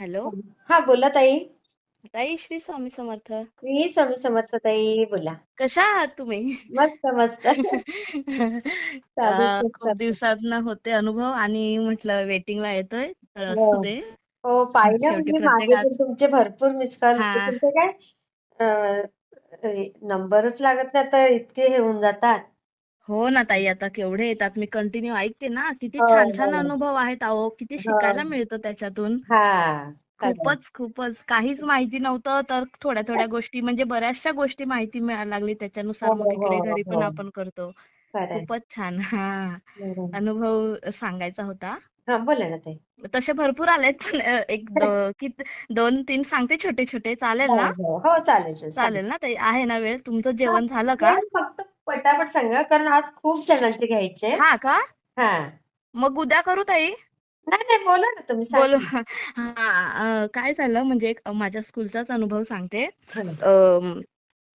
Hello. हा बोला ताई. ताई श्री स्वामी समर्थ. मी स्वामी समर्थ ताई बोला. कशा आहात तुम्ही? मस्त मस्त. खूप दिवसात होते अनुभव आणि म्हटलं वेटिंगला येतोय तर हो. असू दे. हो पाहिलं शेवटी मी मागे पण प्रत्येकाच तुमचे भरपूर मिस कॉल हा. होते तुमचे काय नंबरच लागत नाही आता इतके हे होऊन जातात. हो ना ताई आता केवढे येतात. मी कंटिन्यू ऐकते ना किती हो छान छान हो. अनुभव आहेत अहो. किती हो. शिकायला मिळतं त्याच्यातून. हा खूपच खूपच. काहीच माहिती नव्हतं तर थोड्या थोड्या गोष्टी म्हणजे बऱ्याचशा गोष्टी माहिती मिळायला लागली त्याच्यानुसार. हो मग हो इकडे घरी पण हो. आपण करतो. खूपच छान. हा. अनुभव सांगायचा होता. हा बोला ना ताई. तसे भरपूर आलेत. पण अ, एक दो, कित, दोन तीन सांगते छोटे छोटे. चालेल ना? हो हो चालेल चालेल. सांगा चालेल ना ताई? आहे ना वेळ? तुमचं हा, जेवण झालं का? फक्त पटापट सांगा कारण आज खूप जणांचे घ्यायचे. हा का? हा. मग उद्या करू ताई? नाही नाही बोला ना तुम्ही बोलू. सांगा हा अ, काय झालं म्हणजे एक माझ्या स्कूलचाच अनुभव सांगते. अम,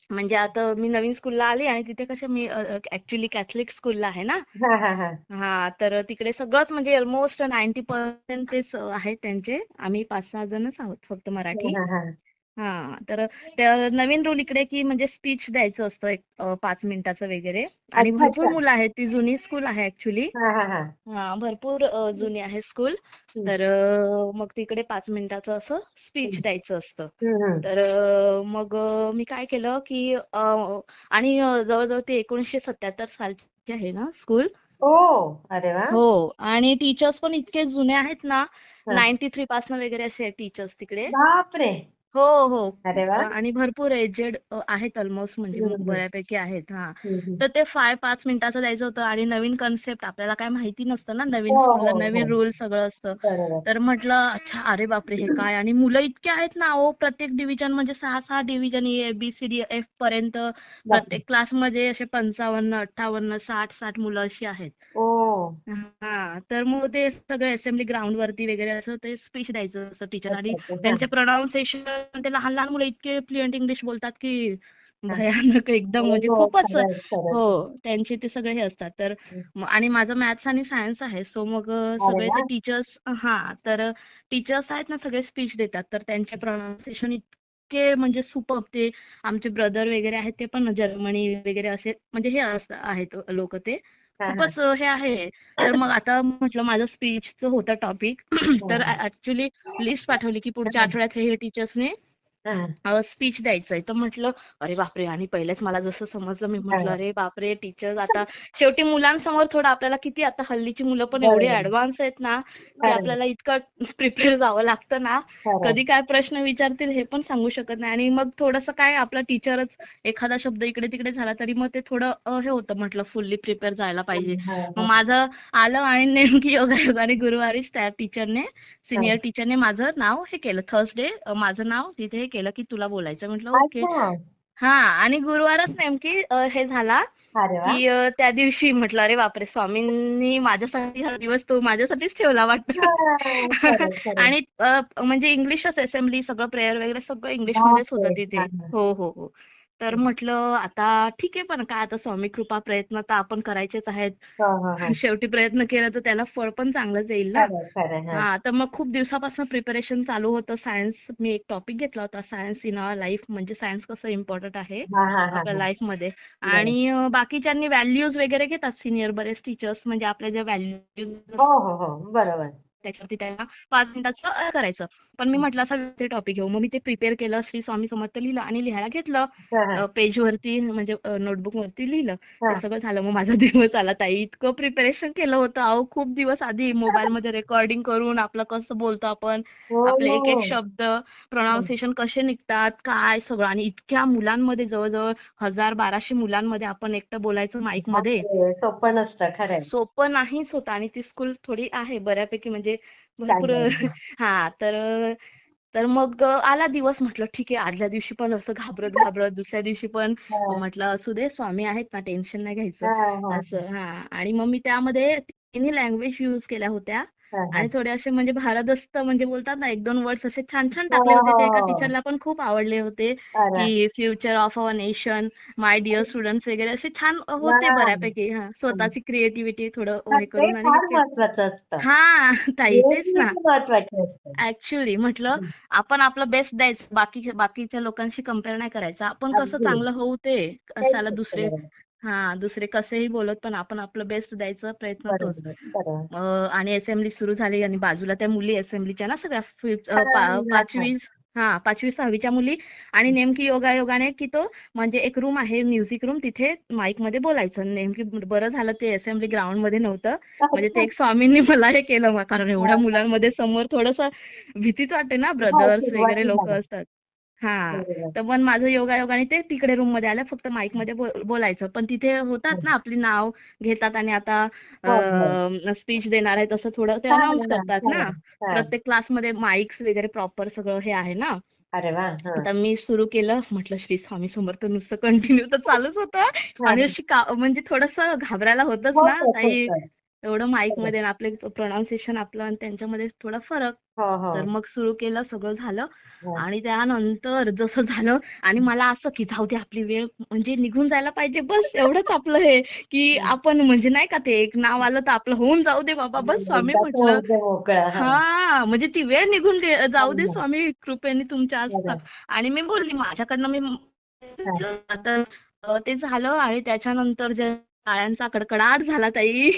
म्हणजे आता मी नवीन स्कूलला आली आणि तिथे कसं मी ऍक्च्युली कॅथलिक स्कूलला आहे ना? हा हा हा. हा तर तिकडे सगळंच म्हणजे ऑलमोस्ट नाईन्टी पर्सेंट तेच आहेत त्यांचे. आम्ही पाच सहा जणच आहोत फक्त मराठी. हा हा. हा तर त्या नवीन रूल इकडे की म्हणजे स्पीच द्यायचं असतं एक अ, पाच मिनिटाचं वगैरे. आणि अच्छा भरपूर अच्छा. मुलं आहेत ती जुनी स्कूल आहे ऍक्च्युली हा हा हा. हा भरपूर अ, जुनी आहे स्कूल हम्म, तर अ, मग तिकडे पाच मिनिटाचं असं स्पीच हम्म, द्यायचं असतं. हम्म. तर अ, मग अ, मी काय केलं की अ, आणि अ, जवळजवळ ते एकोणीसशे सत्याहत्तर सालची आहे ना स्कूल ओ अरे वा. हो आणि टीचर्स पण इतके जुने आहेत ना हा. नाईन्टी थ्री पासन वगैरे असे टीचर्स तिकडे. बापरे. हो हो. अरे वा. आणि भरपूर एजेड आहेत ऑलमोस्ट म्हणजे बऱ्यापैकी आहेत हा. तर ते फाय पाच मिनिटाचं द्यायचं होतं आणि नवीन कन्सेप्ट आपल्याला काय माहिती नसतं ना नवीन हो स्कूलला हो हो. नवीन रूल सगळं असतं. तर म्हटलं अच्छा अरे बापरे हे काय? आणि मुलं इतके आहेत ना अहो प्रत्येक डिव्हिजन म्हणजे सहा सहा division A B C D F पर्यंत प्रत्येक क्लासमध्ये असे पंचावन्न अठ्ठावन्न साठ साठ मुलं अशी आहेत. ओ हा तर मग ते सगळं असेंब्ली ग्राउंड वरती वगैरे असं ते स्पीच द्यायचं असं टीचर आणि हा. त्यांचे प्रोनाऊन्सिएशन ते लहान लहान मुलं इतके फ्लुएंट इंग्लिश बोलतात की हा. भयानक एकदम हो म्हणजे हो खूपच खरंच हो त्यांचे ते सगळे हे असतात. तर आणि माझं मॅथ्स आणि सायन्स आहे सो मग सगळे ते टीचर्स हा तर टीचर्स आहेत ना सगळे स्पीच देतात. तर त्यांचे प्रोनाऊन्सिएशन इतके म्हणजे सुपर ते आमचे ब्रदर वगैरे आहेत ते पण जर्मनी वगैरे असे म्हणजे हे आहेत लोक ते. हा हा खूपच हे आहे. तर मग आता म्हटलं माझं स्पीचचं होतं टॉपिक तर हा. ऍक्च्युली लिस्ट पाठवली की पुढच्या हा. आठवड्यात हे हे टीचर्सने हा स्पीच द्यायचंय. तर म्हटलं अरे बापरे आणि पहिलेच मला जसं समजलं मी म्हटलं. अरे बापरे टीचर्स आता शेवटी मुलांसमोर थोडं आपल्याला किती आता हल्लीची मुलं पण एवढी ऍडव्हान्स आहेत ना की आपल्याला इतकं प्रिपेअर जावं लागतं ना कधी काय प्रश्न विचारतील हे पण सांगू शकत नाही. आणि मग थोडंसं काय आपला टीचरच एखादा शब्द इकडे तिकडे झाला तरी मग ते थोडं हे होतं म्हटलं फुल्ली प्रिपेअर जायला पाहिजे. हा मग हा माझं आलं आणि नेमकी योगायोगाने गुरुवारीच त्या टीचरने. सिनियर टीचरने माझं नाव हे केलं थर्सडे माझं नाव तिथे हे केलं की तुला बोलायचं. म्हटलं ओके. हा आणि गुरुवारच नेमकी हे झाला की त्या दिवशी म्हटलं अरे बापरे स्वामींनी माझ्यासाठी हा दिवस तो माझ्यासाठीच ठेवला वाटतं. आणि म्हणजे इंग्लिशच असेंब्ली सगळं प्रेयर वगैरे सगळं इंग्लिश मध्येच होतं तिथे. हो हो हो. तर म्हटलं आता ठीक आहे पण काय आता स्वामी कृपा प्रयत्न तर आपण करायचेच आहेत. शेवटी प्रयत्न केला तर त्याला फळ पण चांगलंच येईल ना? हा. तर मग खूप दिवसापासून प्रिपरेशन चालू होतं. सायन्स मी एक टॉपिक घेतला होता सायन्स इन आवर लाईफ म्हणजे सायन्स कसं इम्पॉर्टंट आहे आपल्या लाईफमध्ये आणि बाकीच्यांनी व्हॅल्यूज वगैरे घेतात सिनियर बरेच टीचर्स म्हणजे आपल्या ज्या व्हॅल्यूज हो हो हो. बरोबर. त्याच्यावरती त्यांना पाच मिनिटाचं करायचं. पण मी म्हटलं असं ते टॉपिक घेऊ. मग मी ते प्रिपेअर केलं श्री स्वामी समर्थ लिहिलं आणि लिहायला घेतलं. हा हा. पेज वरती म्हणजे नोटबुक वरती लिहिलं. ते सगळं झालं. मग माझा दिवस आला. ताई इतकं प्रिपरेशन केलं होतं. अहो खूप दिवस आधी मोबाईल मध्ये रेकॉर्डिंग करून आपलं कसं बोलतो आपण हो आपले एक एक हो. शब्द प्रोनाऊन्सिएशन कसे निघतात काय सगळं आणि इतक्या मुलांमध्ये जवळजवळ हजार बाराशे मुलांमध्ये आपण एकटं बोलायचं माईकमध्ये सोपं नसतं खरंय. सोपं नाहीच होतं आणि ती स्कूल थोडी आहे बऱ्यापैकी. म्हणजे भरपूर हा तर तर मग आला दिवस म्हटलं ठीक आहे आदल्या दिवशी पण असं घाबरत घाबरत दुसऱ्या दिवशी पण म्हटलं असू दे स्वामी आहेत ना टेन्शन नाही घ्यायचं. हा असं हा. आणि मग मी त्यामध्ये तिन्ही लँग्वेज यूज केल्या होत्या. आणि थोडे असे म्हणजे भारदस्त म्हणजे बोलतात ना एक दोन वर्ड्स असे छान छान हो, टाकले होते ते एका हो. टीचरला पण खूप आवडले होते. की future of our nation my dear students वगैरे असे छान होते. बऱ्यापैकी. हा स्वतःची क्रिएटिव्हिटी थोडं हे करून आणि हे हा ताई तेच ना. ऍक्च्युली म्हटलं आपण आपलं बेस्ट द्यायचं बाकी बाकीच्या लोकांशी कंपेअर नाही करायचं. आपण कसं. चांगलं होऊ ते कशाला दुसरे. हा दुसरे कसेही बोलत पण आपण आपलं बेस्ट द्यायचा प्रयत्न तोच अं, आणि असेंब्ली सुरू झाली आणि बाजूला त्या मुली असेंब्लीच्या ना सगळ्या हा, हा, पाचवी हा पाचवी सहावीच्या मुली. आणि नेमकी योगायोगाने की तो म्हणजे एक रूम आहे म्युझिक रूम तिथे माईकमध्ये बोलायचं. नेमकी बरं झालं ते असेंब्ली ग्राउंडमध्ये नव्हतं. म्हणजे ते एक स्वामींनी मला हे केलं कारण एवढ्या मुलांमध्ये समोर थोडस भीतीच वाटते ना ब्रदर्स वगैरे लोक. असतात. हा. तर पण माझं योगायोगाने ते तिकडे रूममध्ये आलं फक्त माईकमध्ये बोल- बोलायचं पण तिथे होतात ना आपली नाव घेतात आणि आता हो, स्पीच देणार आहे तसं थोडं ते हा, अनाऊन्स हा, करतात हा, ना हा. प्रत्येक क्लासमध्ये माईक्स वगैरे प्रॉपर सगळं हे आहे ना अरे हा. आता मी सुरू केलं म्हटलं श्री स्वामी समर्थ नुसतं कंटिन्यू तर चालूच होतं आणि अशी का म्हणजे थोडस घाबरायला होतच ना होतंच, ताई होतंच. एवढं माईकमध्ये आणि आपले प्रोनाऊन्सिएशन आपलं आणि त्यांच्यामध्ये थोडा फरक. हो हो. तर मग सुरू केलं सगळं झालं. हा. आणि त्यानंतर जसं झालं आणि मला असं की जाऊ दे आपली वेळ म्हणजे निघून जायला पाहिजे. बस एवढंच आपलं हे की आपण म्हणजे नाही का ते एक नाव आलं तर आपलं होऊन जाऊ दे बाबा. बस स्वामी म्हटलं. हा. हा म्हणजे ती वेळ निघून जाऊ दे हा. स्वामी कृपेने तुमच्या असतं बरं. आणि मी बोलली माझ्याकडनं मी तर ते झालं आणि त्याच्यानंतर जे टाळ्यांचा कडकडाट झाला ताई.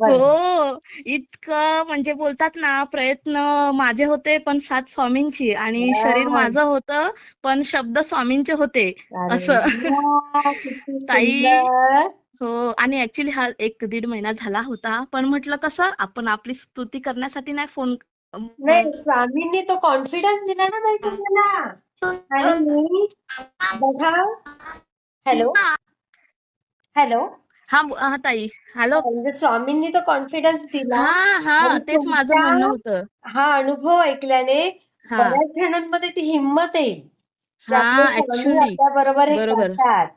हो इतकं म्हणजे बोलतात ना प्रयत्न माझे होते पण साथ स्वामींची आणि. शरीर माझं होतं पण शब्द स्वामींचे होते असं. ताई. हो आणि ऍक्च्युली हा एक दीड महिना झाला होता पण म्हटलं कसं आपण आपली स्तुती करण्यासाठी नाही फोन नाही स्वामींनी तो कॉन्फिडन्स दिला ना ताई तुम्हाला. हॅलो? हॅलो? हा हा ताई. हॅलो? म्हणजे स्वामींनी तो कॉन्फिडन्स दिला. हा हा आणि तेच माझं तुमच्या- म्हणणं होतं. हा अनुभव ऐकल्याने हा. बऱ्याच जणांमध्ये ती हिंमत येईल. हा स्वामी ऍक्च्युली आपल्या बरोबर हे बरोबर. करतात.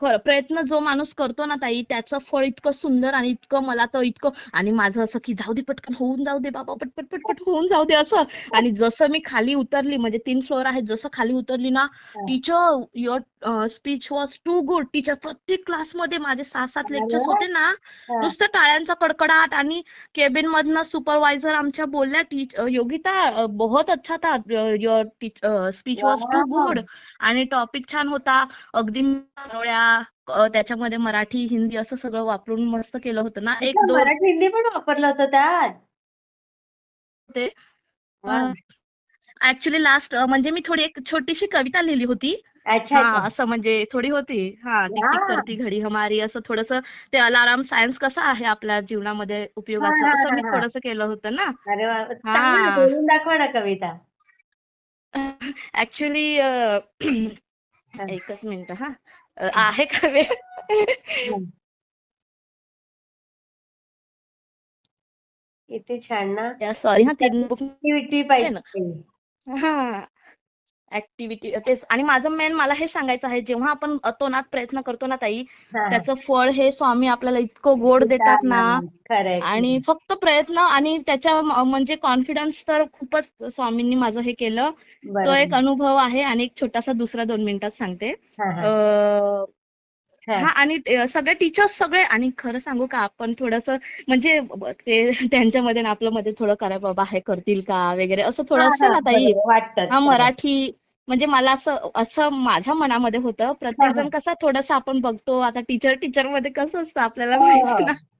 खरं प्रयत्न जो माणूस करतो ना ताई त्याचं फळ इतकं सुंदर आणि इतकं मला तर इतकं आणि माझं असं की जाऊ दे पटकन होऊन जाऊ दे बाबा पटपट पटपट होऊन जाऊ दे असं. आणि जसं मी खाली उतरली म्हणजे तीन फ्लोअर आहेत जसं खाली उतरली ना teacher your speech was too good teacher प्रत्येक क्लासमध्ये माझे सहा सात लेक्चर्स होते ना. नुसतं टाळ्यांचा कडकडाट आणि केबिन मधनं सुपरवायझर आमच्या बोलल्या टीच योगिता बहुत अच्छा था your speech was too. Good आणि टॉपिक छान होता. अगदी त्याच्यामध्ये मराठी हिंदी असं सगळं वापरून मस्त केलं होतं ना. एक दोन मराठी हिंदी पण वापरलं होतं त्यात? ते. ऍक्च्युली लास्ट म्हणजे मी थोडी एक छोटीशी कविता लिहिली होती. अच्छा हा असं म्हणजे थोडी होती. हा टिक टिक. करती घडी हमारी असं थोडस ते अलाराम सायन्स कसं आहे आपल्या जीवनामध्ये उपयोगाचं हा, तसं मी हा. थोडस केलं होतं ना. अरे वा हा. बोलून दाखवा ना कविता. ऍक्च्युली एकच मिनिट हा. आहे का वेळ? किती छान ना. सॉरी हा पाहिजे. हा. ऍक्टिव्हिटी तेच. आणि माझं मेन मला हे सांगायचं आहे जेव्हा आपण अतोनात प्रयत्न करतो ना ताई. त्याचं फळ हे स्वामी आपल्याला इतकं गोड देतात ना. आणि फक्त प्रयत्न आणि त्याच्या म्हणजे कॉन्फिडन्स तर खूपच स्वामींनी माझं हे केलं. तो एक अनुभव आहे आणि एक छोटासा दुसरा दोन मिनिटात सांगते. हा, आणि सगळे टीचर्स सगळे आणि खरं सांगू का आपण थोडस म्हणजे ते त्यांच्यामध्ये आणि आपल्या मध्ये थोडं करा बाबा हे करतील का वगैरे असं थोडं असतं हा, ना ताई हा. मराठी म्हणजे मला असं असं माझ्या मनामध्ये होतं प्रत्येक जण कसं थोडंसं आपण बघतो आता टीचर टीचरमध्ये कसं असतं आपल्याला हो, माहिती हो. ना खरंय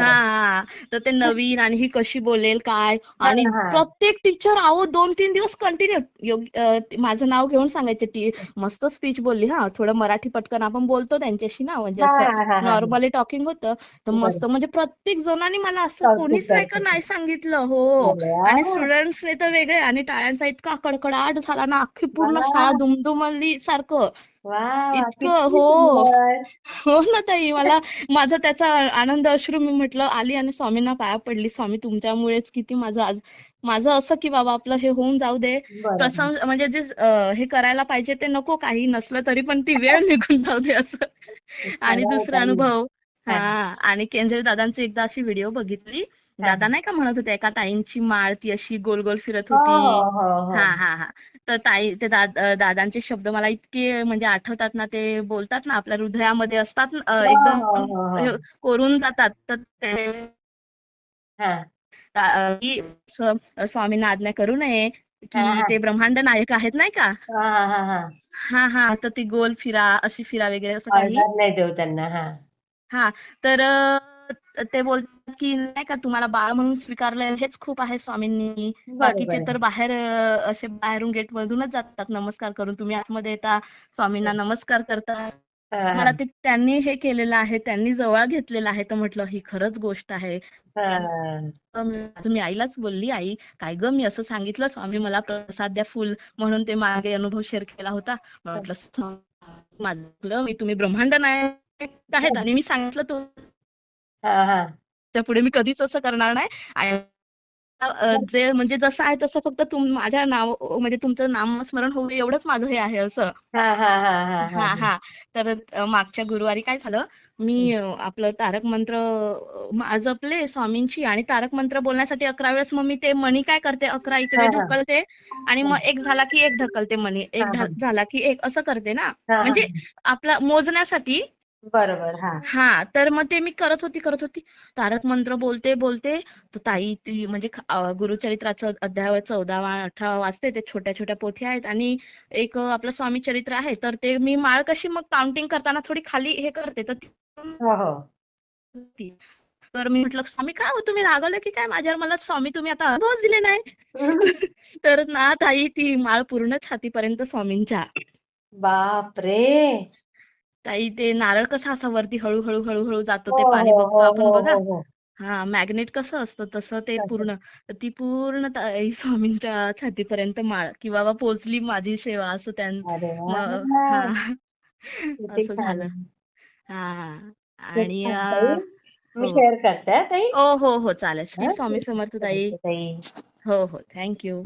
हा. तर ते नवीन आणि ही कशी बोलेल काय आणि. प्रत्येक टीचर अहो दोन तीन दिवस कंटिन्यू माझं नाव घेऊन सांगायचे टी मस्त स्पीच बोलली हा थोडं मराठी पटकन आपण बोलतो त्यांच्याशी ना म्हणजे असं. नॉर्मली टॉकिंग होतं तर मस्त म्हणजे प्रत्येक जणांनी मला असं कोणीच नाही का. नाही सांगितलं हो. आणि स्टुडंट्सने तर वेगळे आणि टाळ्यांचा इतका कडकडाट झाला ना अख्खी पूर्ण. शाळा दुमदुमली सारखं इतकं किती हो सुंदर. हो ना ताई मला माझा त्याचा आनंद अश्रू मी म्हटलं आली आणि स्वामींना पाया पडली स्वामी तुमच्यामुळेच किती माझं आज माझं असं की बाबा आपलं हे होऊन जाऊ दे बरोबर. प्रसंग म्हणजे जे अं, हे करायला पाहिजे ते नको काही नसलं तरी पण ती वेळ निघून जाऊ दे असं आणि दुसरा ताई. अनुभव हा. हा आणि केंद्रे दादांची एकदा अशी व्हिडिओ बघितली हा. दादा नाही का म्हणत होते एका ताईंची माळ ती अशी गोल गोल फिरत हो होती हा हा तर ताई ते दादांचे शब्द मला इतके म्हणजे आठवतात ना ते बोलतात ना आपल्या हृदयामध्ये असतात एकदम कोरून जातात. तर ते स्वामींना आज्ञा करू नये की ते ब्रह्मांड नायक आहेत नाही का? हा हा हा हा. हा हा. तर ती गोल फिरा अशी फिरा वगैरे असं काही त्यांना हा. हा. तर ते बोलतात की नाही का तुम्हाला बाळ म्हणून स्वीकारलंय हेच खूप आहे स्वामींनी. बाकीचे तर बाहेर असे बाहेरून गेट मधूनच जातात नमस्कार करून. तुम्ही आतमध्ये येता स्वामींना नमस्कार करता. मला ते त्यांनी हे केलेलं आहे त्यांनी जवळ घेतलेलं आहे तर म्हटलं ही खरंच गोष्ट आहे. हा. मी आईलाच बोलली आई काय ग मी असं सांगितलं स्वामी मला प्रसाद द्या फुल म्हणून ते मागे अनुभव शेअर केला होता. म्हटलं स्वामी, माझं. मी तुम्ही ब्रह्मांड नायक आहेत आणि मी सांगितलं तो हा हा. त्या पुढे मी कधीच असं करणार नाही. आणि अ, जे म्हणजे जसं आहे तसं फक्त तुम माझ्या नाव म्हणजे तुमचं नामस्मरण होऊ दे एवढंच माझं हे आहे असं. हा हा हा हा हा हा हा. तर अ, मागच्या गुरुवारी काय झालं मी अ, आपलं तारक मंत्र अ, मा- जपले स्वामींची आणि तारक मंत्र बोलण्यासाठी अकरा वेळेस मग मी ते मणी काय करते अकरा इकडे हा, हा. ढकलते आणि मग एक झाला की एक ढकलते मणी एक हा, ढ- हा. झाला की एक असं करते ना. हा, हा. म्हणजे आपला मोजण्यासाठी बरोबर. हा. हा तर मग ते मी करत होती करत होती. तारक मंत्र बोलते बोलते तर ताई ती म्हणजे ख- अ, गुरुचरित्राचं अध्याय चौदावा अठरावा वाचते ते छोट्या छोट्या पोथी आहेत आणि एक अ, आपलं स्वामी चरित्र आहे. तर ते मी माळ कशी मग काउंटिंग करताना थोडी खाली हे करते तर ती हो हो. ती. तर मी म्हटलं स्वामी काय हो तुम्ही रागवले की काय? माझ्यावर मला स्वामी तुम्ही आता अनुभवच दिले नाही. तर ना ताई ती माळ पूर्ण छातीपर्यंत स्वामींच्या. बापरे! ताई ते नारळ कसा असा वरती हळूहळू हळूहळू जातो ते हो, पाणी हो, बघतो हो, आपण हो, बघा. हो, मॅग्नेट कसं असतं तसं ते. पूर्ण तर ती पूर्ण ताई स्वामींच्या छातीपर्यंत माळ की बाबा पोचली माझी सेवा असं त्यां हा असं. झालं. हा आणि. मी शेअर करते हा. ताई? हो हो हो चालेल. श्री स्वामी समर्थ ताई. ताई. हो हो थँक्यू